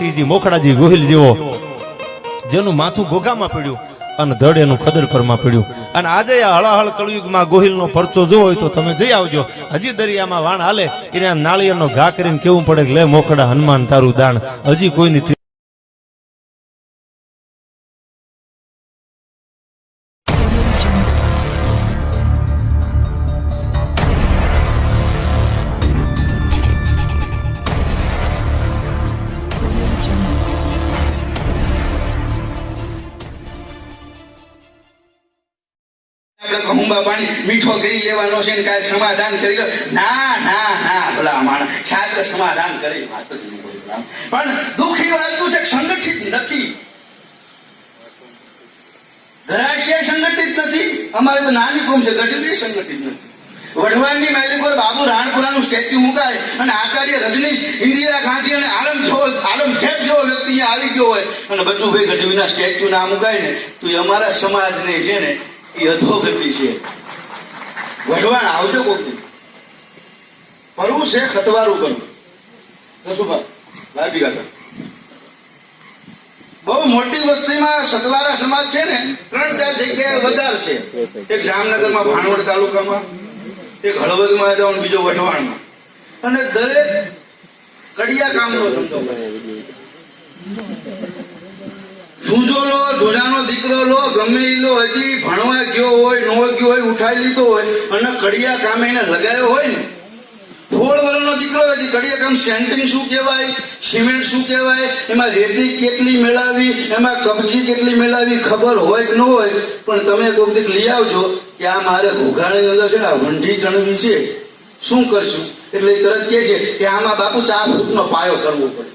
સિંહજી મોખડાજી ગોહિલ જેવો, જેનું માથું ઘોઘામાં પડ્યું અને ધડ એનું ખદર પરમાં પડ્યું. અને આજે આ હળાહળ કળયુગમાં ગોહિલનો પરચો જો હોય તો તમે જઈ આવજો. હજી દરિયામાં વાણ હાલે, એને આમ નાળિયેરનો ઘા કરીને કેવું પડે કે, લે મોખડા હનુમાન તારું દાણ. હજી કોઈની આપણે પાણી, મીઠો કરી લેવાનો છે ને કાંઈ સમાધાન કરી લો. ના ના ના, ભલા માણસ શાસ્ત્ર સમાધાન કરે વાત પણ દુઃખી તો છે સંગઠિત નથી? ઘરાશય સંગઠિત નથી? અમારે તો નાની કોમ છે ગઢવી સંગઠિત નથી. વઢવાણની માલિકો બાબુ રાણપુરાનું સ્ટેચ્યુ મુકાય અને આચાર્ય રજનીશ, ઇન્દિરા ગાંધી અને આલમ છો, આલમ છે જેવો વ્યક્તિ અહીંયા આવી ગયો હોય અને બચુભાઈ ગઢવીના સ્ટેચ્યુ ના મુકાય ને, તો એ અમારા સમાજને છે ને એ છે. વઢવાણ આવજો કોક દી. ફરવું છે, ખતવારું કરવું જસુભા લાભી કાકા બહુ મોટી વસ્તીમાં સતવારા સમાજ છે ને, ત્રણ ચાર જગ્યાએ વધારે છે. એક જામનગરમાં ભાણવડ તાલુકામાં, એક હળવદમાં ને બીજો વઢવાણમાં. અને દરેક કડિયા કામનો ધંધો કરે. જૂંજો લો જોજાનો દીકરો લો, ગમે એ લો, હજી ભણવા ગયો હોય, નો ગયો હોય, ઉઠાઈ લીધો હોય, અને કડિયા કામે એને લગાવ્યો હોય ને. સોળ વર્ષનો દીકરો હજી કડિયા કામ સેન્ટિંગ શું કહેવાય, સિમેન્ટ શું કહેવાય, એમાં રેતી કેટલી મેળાવી, એમાં કબજી કેટલી મેળાવી, ખબર હોય કે ન હોય, પણ તમે કોઈક દીક લઈ આવજો કે આ મારે ઘોઘાણી અંદર છે ને વંઢી ચણવી છે. શું કરશું? એટલે તરત કહે છે કે આમાં બાપુ ચાર ફૂટનો પાયો કરવો પડે.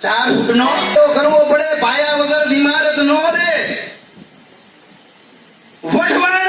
ચાર પાયો કરવો પડે પાયા વગર ઇમારત નો રે વઢવાણના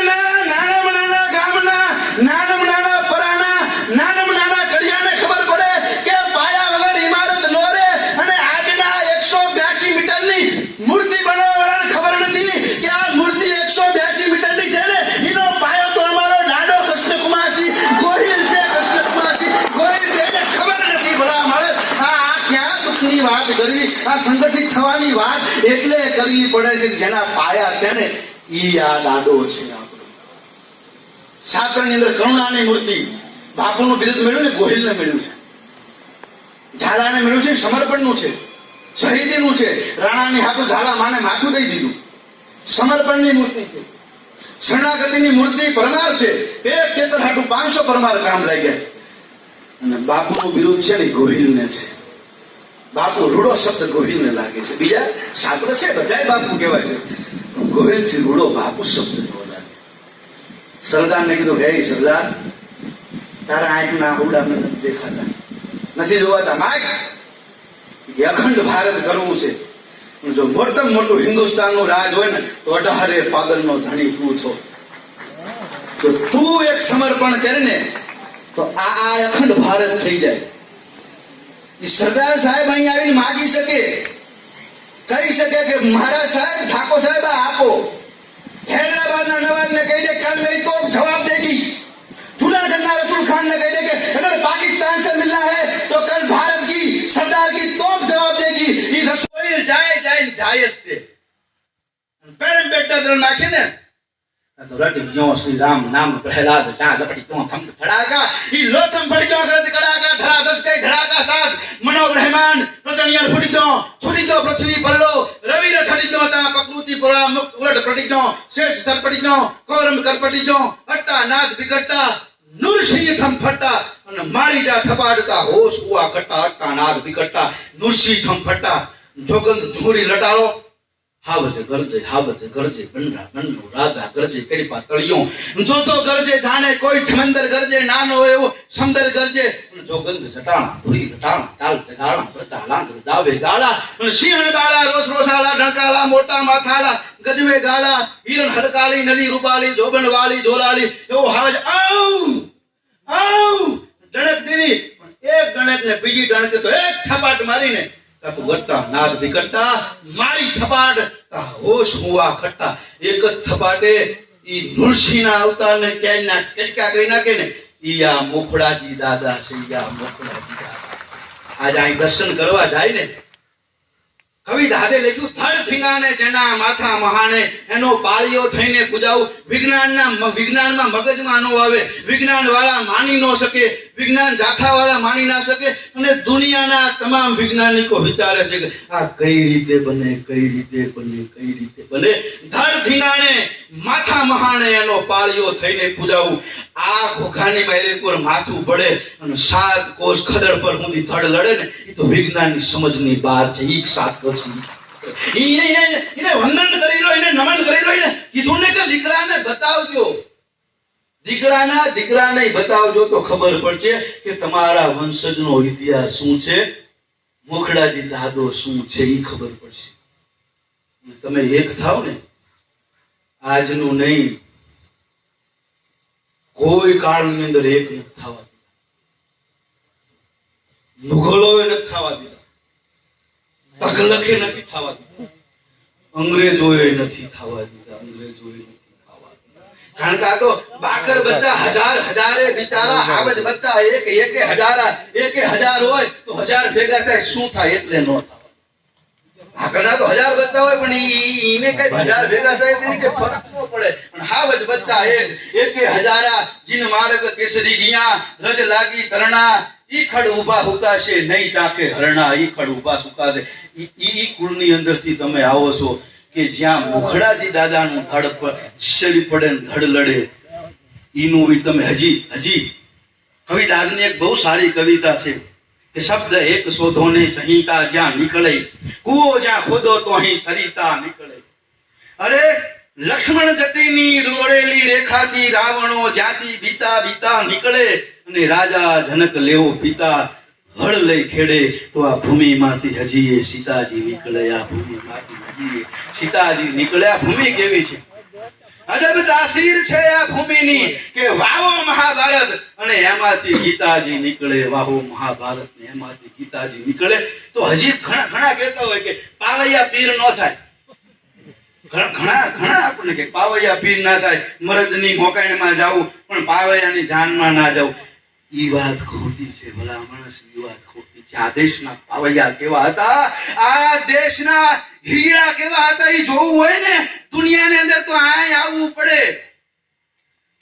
આ સંગઠિત થવાની વાત એટલે કરવી પડે છે જેના પાયા છે ને, ઈ આ દાડો છે આપણો. સાતરની અંદર કરુણાની મૂર્તિ, બાપુનું બિરુદ મેળવ્યું ને, ગોહિલને મેળવ્યું છે. ઝાલાને મેળવ્યું છે, સમર્પણનું છે. શહીદીનું છે. રાણાની હાથું ઝાલા માને માથું દઈ દીધું. સમર્પણની મૂર્તિ છે. શરણાગતિની મૂર્તિ પરમાર છે. એક ખેતર હાટું પાંચસો પરમાર કામ લાગ્યા. અને બાપુનું બિરુદ છે ને, ગોહિલને છે. બાપુ રૂડો શબ્દ ગોહિલને લાગે છે. બીજા શાસ્ત્ર છે? બધાય બાપુ કહેવાય છે. ગોહિલથી રૂડો બાપુ શબ્દ ન લાગે. સરદારને કીધું, હે સરદાર, તારા આંખના હુડા મને દેખાતા. નથી જોવાતા. માય કે અખંડ ભારત કરવું છે. જો મોટમ મોટું હિન્દુસ્તાનનું રાજ હોય ને, તો અઢારે પાગલનો ધણી તું છો તો તું એક સમર્પણ કરે ને, તો આ અખંડ ભારત થઈ જાય. સરદાર સાહેબ અહીંયા આવીને માગી શકે. કહી શકે કે મહારાજ સાહેબ, ઠાકોર સાહેબ આપો. હૈદરાબાદના નવાબને કહી દે, કલ નહીં તો જવાબ દેગી જુનાગઢના રસુલ ખાન ને કહી દે કે, અગર પાકિસ્તાન સે મિલના હે, તો કલ ભારત કી સરદાર કી તો જવાબ દેગી ઈ રસોઈ જાય જાય જાય જ તે પેરમ બેટા દર નાખીને નાખી ને આ તો રટી ગયો શ્રી રામ નામ પ્રહલાદ ચા લપટી ક્યો થમ ધડાકા ઈ લોથમ પડી ગયો કરત કડાકા ધરા દસ્તે ધડાકા સાથ મનો બ્રહ્માંડ પ્રજણિયર ફૂટી ગયો છૂટી ગયો પૃથ્વી પલ્લો રવિ ર ઠડી ગયો તા પ્રકૃતિ પુરા મુક્ત ઉલટ પડી ગયો શેષ સર પડી ગયો કોરમ કર પડી ગયો અટ્ટા નાદ વિકટતા નુરસિંહ થમ ફટા અને મારી જા થપાડતા હોશ હુઆ કટ્ટા અટ્ટા નાદ વિકટતા નુરસિંહ થમ ફટા જોગંદ ઝુંગડી લટાળો હાવજ ગરજે હાવજે ગરજે ગંડા, ગંડો રાજા ગરજે કેડીપા તળિયો જો તો ગરજે જાણે કોઈ ઠમંદર ગરજે નાનો એવો સમંદર ગરજે જો ગંધ જટાણા ધુરી લટાણા તાલ જગાણા, પ્રજા લાંગર દાવે ગાળા. સિંહણ ગાળા રોસ રોસાળા ઢંકાળા મોટા માથાળા, ગજવે ગાળા, હિરણ હડકાળી, નદી રૂપાળી, જોબણ વાળી, ધોલાળી, એવો હાવજ આવ આવ ગણક દીધી. એક ગણક ને બીજી ગણક તો એક થપાટ મારીને તાકુ નાદ વિકટતા મારી થપાટ તા હોશ હુવા ખટ્ટા એક જ થપાટે ઈ નૃસિંહના અવતારને ક્યાંય ના કેટલા કરી નાખે ને ઈ આ મોખડાજી દાદા છે, ઈ આ મોખડાજી દાદા. આજે અહીં દર્શન કરવા જાય ને, કવિ દાદે લખ્યું, થળ ફીંગાને જેના માથા મહાણે, એનો પાળીઓ થઈને પૂજાવું. વિજ્ઞાનના વિજ્ઞાનમાં મગજમાં નો આવે. વિજ્ઞાન વાળા માની ન શકે. વિજ્ઞાન જાથાવાળા માની ના શકે અને દુનિયાના તમામ વૈજ્ઞાનિકો વિચારે છે કે આ કઈ રીતે બને, કઈ રીતે બને, કઈ રીતે બને? ધડ ધીનાણે માથા મહાણે એનો પાળીઓ થઈને પૂજાવું. આ ઘોઘાની માયલેકુર માથું પડે અને સાત કોષ ખદડ પર સુધી ધડ લડે ને એ તો વિજ્ઞાનની સમજની બહાર છે, ઈ સાત કોષ એને એને વંદન કરી લો, એને નમન કરી લો, એને કીધું ને કે દીકરાને બતાવજો. દીકરાના દીકરાને બતાવજો તો ખબર પડશે કે તમારા વંશજનો ઇતિહાસ શું છે, મોખડાજી દાદો શું છે એ ખબર પડશે. તમે એક થાવ ને, આજનું નહીં, કોઈ કાળની અંદર એક નથી થવા દીધા. મુઘલોએ નથી થવા દીધા. તકલકે નથી થવા દીધા. અંગ્રેજોએ નથી થવા દીધા, અંગ્રેજોએ નથી કારણ કે આ તો બાકર બચ્ચા હજાર હજારે બિચારા હાવજ બચ્ચા એક એક હજારા એક હજાર હોય તો હજાર ભેગા થાય. શું થાય એટલે નો થાય? તો હજાર બચ્ચા હોય પણ ઈ- ઈ- કઈ હજાર ભેગા થાય તેની કે ફરક ન પડે. પણ હાવજ બચ્ચા એક એક હજારા જીન માર્ગ કેસરી ગયા રજ લાગી તરણા ઈ ખડ ઊભા હુકાશે નહીં ચાકે હરણા. ઈ ખડ ઊભા સુકાશે. ઈ કુળની અંદરથી તમે આવો છો. કે જ્યાં મુખડાજી દાદાનું ધડ શરી પડે ધડ લડે. એનું એ તમે હજી હજી. કવિ દાદની એક બહુ સારી કવિતા છે કે શબ્દ એક શોધો ને સંહિતા જ્યાં નીકળે. કુવો જ્યાં ખોદો તો અહીં સરિતા નીકળે. અરે લક્ષ્મણ જતીની રોડેલી રેખાથી રાવણો જ્યાંથી બીતા બીતા નીકળે અને રાજા જનક લેવો પિતા હળ લઈ ખેડે, તો આ ભૂમિમાંથી હજી એ સીતાજી નીકળ્યા, ભૂમિમાંથી હજી સીતાજી નીકળ્યા. ભૂમિ કેવી છે? અજબ તાસીર છે આ ભૂમિની કે વાવો મહાભારત. અને એમાંથી ગીતાજી નીકળે વાહો મહાભારત. ને એમાંથી ગીતાજી નીકળે. તો હજી ઘણા ઘણા કહેતા હોય કે પાવૈયા પીર ન થાય. ઘણા ઘણા આપણને કે પાવૈયા પીર ના થાય. મરદની માં જાવું પણ પાવૈયાની જાનમાં ના જાવું ઈ વાત ખોટી છે, ભલા માણસ ઈ વાત ખોટી છે. આ દેશના પાવૈયા કેવા હતા? આ દેશના હીરા કેવા હતા? ઈ જોવું હોય ને, દુનિયાની અંદર તો આય આવવું પડે.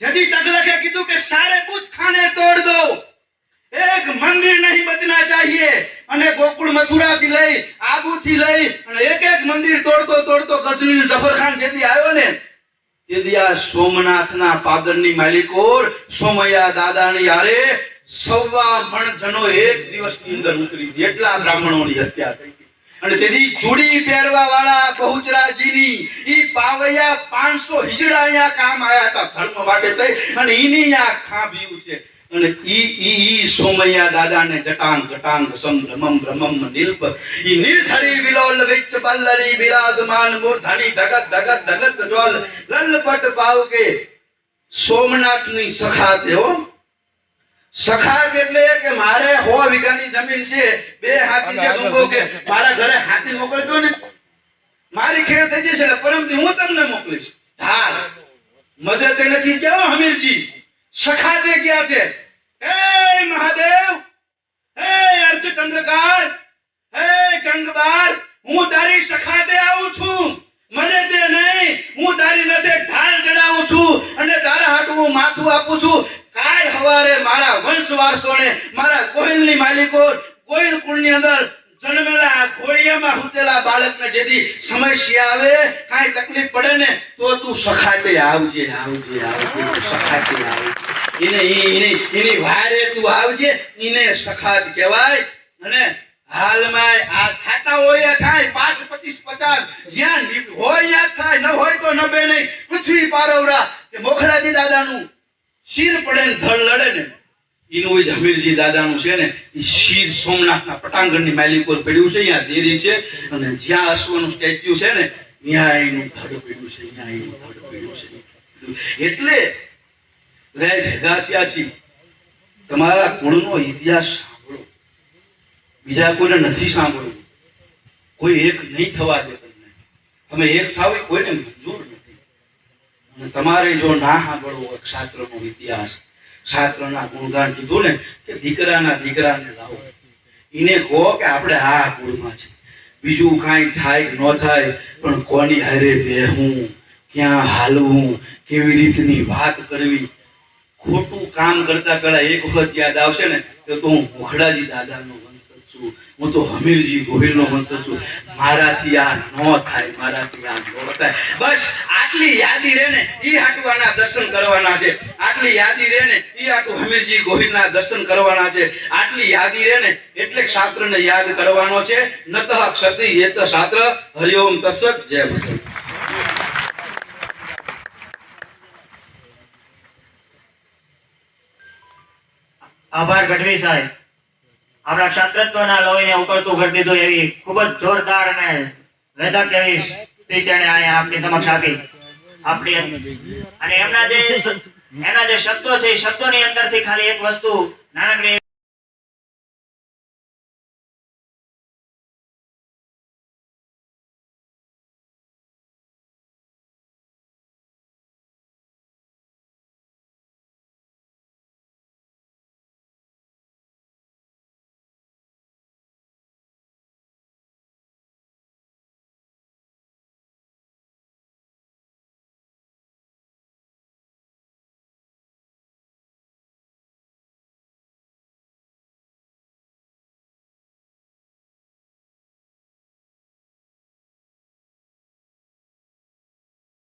જદી તગલકે કીધું કે સારે કુછ ખાને તોડ દો. એક મંદિર નહીં બચના ચાહીએ. અને ગોકુળ મથુરા થી લઈ આબુ થી લઈ અને એક એક મંદિર તોડતો તોડતો ગઝની જફરખાન જેથી આવ્યો ને તેથી આ સોમનાથના પાદરની માલિકોર સોમયા દાદાની યારે સવા મણ જનો એક દિવસની અંદર ઉતરી. એટલા બ્રાહ્મણોની હત્યા થઈ ગઈ અને તેની ચૂડી પહેરવા વાળા બહુચરાજીની ઈ પાવૈયા પાંચસો હિજડા અહીંયા કામ આયા હતા ધર્મ માટે થઈ અને એની આ ખાંભ્યું છે અને ઈ ઈ ઈ સોમૈયા દાદાને જટાંગ જટાંગ સમ ભ્રમમ ભ્રમમ નિલ્પ. ઈ નિર્ધરી વિલોલ વિચ બલ્લરી બિરાજમાન, મૂર્ધની, ધગત ધગત ધગત, જ્વલ. લલપટ પાવકે સોમનાથની સખા હો. સખાત એટલે કે મારે હો વીઘાની જમીન છે, બે હાથી છે, ડુંગો કે મારા ઘરે હાથી મોકલજો ને. મારી ખેર થઈ જશે એટલે પરમથી હું તમને મોકલીશ. હા મદદ નથી. કેવો હમીરજી? સખાતે ગયા છે? હે મહાદેવ, હે અર્ધચંદ્રકાર હે ગંગબાર, હું તારી સખાતે આવું છું. મને તે નહીં, હું તારી નથે ઢાળ ચડાવું છું અને તારા હાટુ માથું આપું છું. કાલ હવારે મારા વંશ વારસોને, મારા કોઈલની માલિકો કોઈલ કુળની અંદર જન્મેલા ઘોડિયામાં હુતેલા બાળકને જેથી સમસ્યા આવે, કાંઈ તકલીફ પડે ને, તો તું સખાતે આવજે આવજે આવજે સખાતે આવજે. એને એને એની વારે તું આવજે, એને સખાત કહેવાય. અને હાલમાં આ થાતા હોય થાય, પાંચ, પચીસ, પચાસ, જ્યાં હોય યાદ થાય, ન હોય તો નભે નહીં. પૃથ્વી પારવરા કે મોખરાજી દાદાનું શિર પડે ને ધડ લડે ને, એનું જમીરજી દાદાનું છે ને, એ શિર સોમનાથના પટાંગણની માલિક પર પડ્યું છે, અહીંયા દેરી છે. અને જ્યાં અશ્વનું સ્ટેચ્યુ છે ને ત્યાં એનું ધડ પડ્યું છે ત્યાં એનું ધડ પડ્યું છે. એટલે ભેગા થયા છીએ. તમારા કુળનો ઇતિહાસ સાંભળો. બીજા કોઈને નથી સાંભળવું. કોઈ એક નહીં થવા દે તમને. તમે એક થાવ કોઈને મંજૂર નથી. અને તમારે જો ના સાંભળવો હોય શાસ્ત્રનો ઇતિહાસ શાસ્ત્રના ગુણગાન કીધું ને, કે દીકરાના દીકરાને લાવો. એને કહો કે આપણે આ કુળમાં છે બીજું કાંઈ થાય કે ન થાય, પણ કોની હારે બેહું, ક્યાં હાલવું, કેવી રીતની વાત કરવી ખોટું કામ કરતા પેલા એક વખત યાદ આવશે ને, તો હું મુખડાજી દાદાનો વંશજ છું. હું તો હમીરજી ગોહિલનો વંશજ છું. મારાથી આ ન થાય, મારાથી આ ન થાય. બસ આટલી યાદી રહે ને એ હાટવાના દર્શન કરવાના છે. આટલી યાદી રહે ને એ આટું હમીરજી ગોહિલના દર્શન કરવાના છે. આટલી યાદી રહે ને, એટલે શાસ્ત્રને યાદ કરવાનો છે. નતઃ ક્ષતિ એત શાસ્ત્ર હરિઓમ તત્સત, જય માતા આભાર ગઢવી સાહેબ. આપણા ક્ષાત્રત્વના લોહીને ઉકળતું કરી દીધું એવી ખૂબ જ જોરદાર અને વેધક એવી સ્પીચ એને અહીંયા આપણી સમક્ષ આપી. આપણી અને એમના જે એના જે શબ્દો છે એ શબ્દોની અંદરથી ખાલી એક વસ્તુ નાનકડી